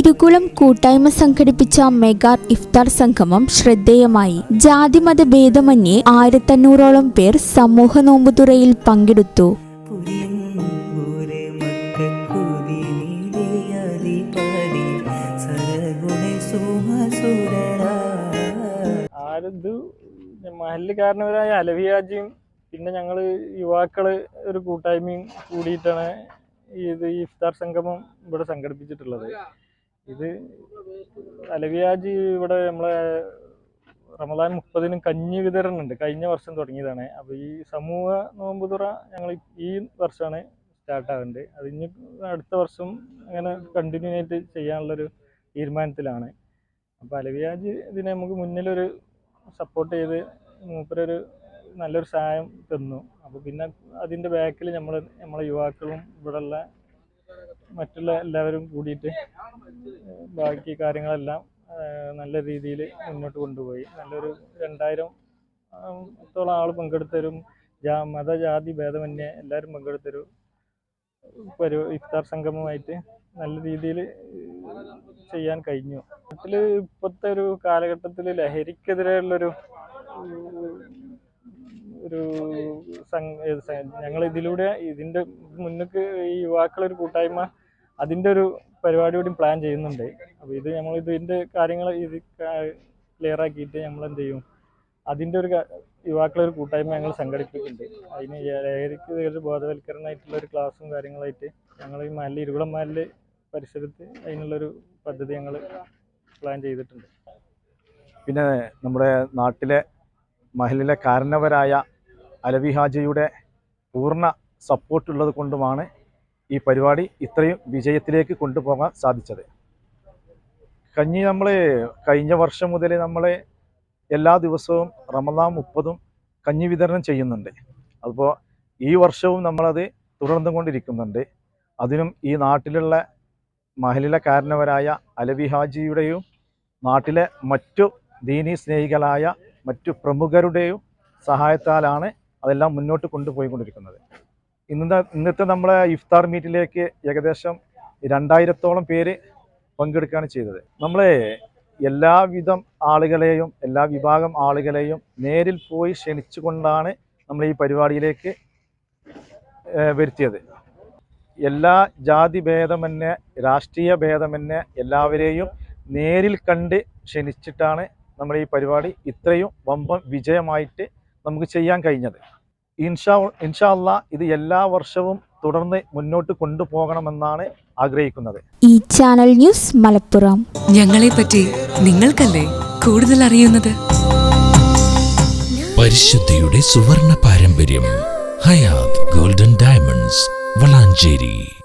ഇരുകുളം കൂട്ടായ്മ സംഘടിപ്പിച്ച മെഗാ ഇഫ്താർ സംഗമം ശ്രദ്ധേയമായി. ജാതിമത ഭേദമന്യേ ആയിരത്തഞ്ഞൂറോളം പേർ സമൂഹ നോമ്പുതുറയിൽ പങ്കെടുത്തു. മഹല്ലുകാരനവരായ അലവിയാജിയും പിന്നെ ഞങ്ങൾ യുവാക്കൾ ഒരു കൂട്ടായ്മയും കൂടിയിട്ടാണ് ഇത് ഈ ഇഫ്താർ സംഗമം ഇവിടെ സംഘടിപ്പിച്ചിട്ടുള്ളത്. ഇത് അലവിയാജി ഇവിടെ നമ്മളെ റമദാൻ മുപ്പതിനും കഞ്ഞി വിതരണം ഉണ്ട് കഴിഞ്ഞ വർഷം തുടങ്ങിയതാണ്. അപ്പോൾ ഈ സമൂഹ നോമ്പ് തുറ ഞങ്ങൾ ഈ വർഷമാണ് സ്റ്റാർട്ട് ആവുന്നത്. അത് ഇനി അടുത്ത വർഷം അങ്ങനെ കണ്ടിന്യൂ ആയിട്ട് ചെയ്യാനുള്ളൊരു തീരുമാനത്തിലാണ്. അപ്പോൾ അലവിയാജ് ഇതിനെ നമുക്ക് മുന്നിലൊരു സപ്പോർട്ട് ചെയ്ത് മൂപ്പരൊരു നല്ലൊരു സഹായം തന്നു. അപ്പോൾ പിന്നെ അതിന്റെ ബാക്കിൽ നമ്മൾ നമ്മളെ യുവാക്കളും ഇവിടെയുള്ള മറ്റുള്ള എല്ലാവരും കൂടിയിട്ട് ബാക്കി കാര്യങ്ങളെല്ലാം നല്ല രീതിയിൽ മുന്നോട്ട് കൊണ്ടുപോയി. നല്ലൊരു രണ്ടായിരം ത്തോളം ആൾ പങ്കെടുത്തൊരു ജാ മതജാതി ഭേദമന്യേ എല്ലാവരും പങ്കെടുത്തൊരു ഒരു ഇഫ്താർ സംഗമമായിട്ട് നല്ല രീതിയിൽ ചെയ്യാൻ കഴിഞ്ഞു. നാട്ടിൽ ഇപ്പോഴത്തെ ഒരു കാലഘട്ടത്തിൽ ലഹരിക്കെതിരെയുള്ളൊരു ഒരു ഞങ്ങൾ ഇതിലൂടെ ഇതിന്റെ മുന്നേക്ക് ഈ യുവാക്കളൊരു കൂട്ടായ്മ അതിന്റെ ഒരു പരിപാടി കൂടി പ്ലാൻ ചെയ്യുന്നുണ്ട്. അപ്പോൾ ഇത് നമ്മൾ ഇതിന്റെ കാര്യങ്ങൾ ഇത് ക്ലിയർ ആക്കിയിട്ട് നമ്മൾ എന്ത് ചെയ്യും? അതിന്റെ ഒരു യുവാക്കളെ ഒരു കൂട്ടായ്മ ഞങ്ങൾ സംഘടിപ്പിക്കുന്നുണ്ട്. അതിന് ലഹരിക്ക് ഒരു ബോധവൽക്കരണമായിട്ടുള്ള ഒരു ക്ലാസ്സും കാര്യങ്ങളായിട്ട് ഞങ്ങൾ ഈ മല ഇരുകുളം മല്ല് പരിസരത്ത് അതിനുള്ളൊരു പദ്ധതി ഞങ്ങൾ പ്ലാൻ ചെയ്തിട്ടുണ്ട്. പിന്നെ നമ്മുടെ നാട്ടിലെ മഹലിലെ കാരണവരായ അലവി ഹാജിയുടെ പൂർണ സപ്പോർട്ടുള്ളത് കൊണ്ടുമാണ് ഈ പരിപാടി ഇത്രയും വിജയത്തിലേക്ക് കൊണ്ടുപോകാൻ സാധിച്ചത്. കഞ്ഞി നമ്മൾ കഴിഞ്ഞ വർഷം മുതൽ നമ്മൾ എല്ലാ ദിവസവും റമദാൻ മുപ്പതും കഞ്ഞി വിതരണം ചെയ്യുന്നുണ്ട്. അപ്പോൾ ഈ വർഷവും നമ്മളത് തുടർന്നു കൊണ്ടിരിക്കുന്നുണ്ട്. അതിനും ഈ നാട്ടിലുള്ള മഹലിലെ കാരണവരായ അലവി ഹാജിയുടെയും നാട്ടിലെ മറ്റു ദീനീ സ്നേഹികളായ മറ്റു പ്രമുഖരുടെയും സഹായത്താലാണ് അതെല്ലാം മുന്നോട്ട് കൊണ്ടുപോയിക്കൊണ്ടിരിക്കുന്നത്. ഇന്നത്തെ ഇന്നത്തെ നമ്മളെ ഇഫ്താർ മീറ്റിലേക്ക് ഏകദേശം രണ്ടായിരത്തോളം പേര് പങ്കെടുക്കുകയാണ് ചെയ്തത്. നമ്മളെ എല്ലാവിധം ആളുകളെയും എല്ലാ വിഭാഗം ആളുകളെയും നേരിൽ പോയി ക്ഷണിച്ചുകൊണ്ടാണ് നമ്മൾ ഈ പരിപാടിയിലേക്ക് വരുത്തിയത്. എല്ലാ ജാതി ഭേദമന്യേ രാഷ്ട്രീയ ഭേദമന്യേ എല്ലാവരെയും നേരിൽ കണ്ട് ക്ഷണിച്ചിട്ടാണ് നമ്മൾ ഈ പരിപാടി ഇത്രയും വമ്പം വിജയമായിട്ട് നമുക്ക് ചെയ്യാൻ കഴിഞ്ഞത്. ഇൻഷാ ഇൻഷാ അള്ളാ ഇത് എല്ലാ വർഷവും തുടർന്ന് മുന്നോട്ട് കൊണ്ടുപോകണമെന്നാണ് ആഗ്രഹിക്കുന്നത്. ഈ ചാനൽ ന്യൂസ് മലപ്പുറം. ഞങ്ങളെ പറ്റി നിങ്ങൾക്കല്ലേ കൂടുതൽ അറിയുന്നത്? പരിശുദ്ധിയുടെ സുവർണ പാരമ്പര്യം ഹയാത് ഗോൾഡൻ ഡയമണ്ട്സ് വളാഞ്ചേരി.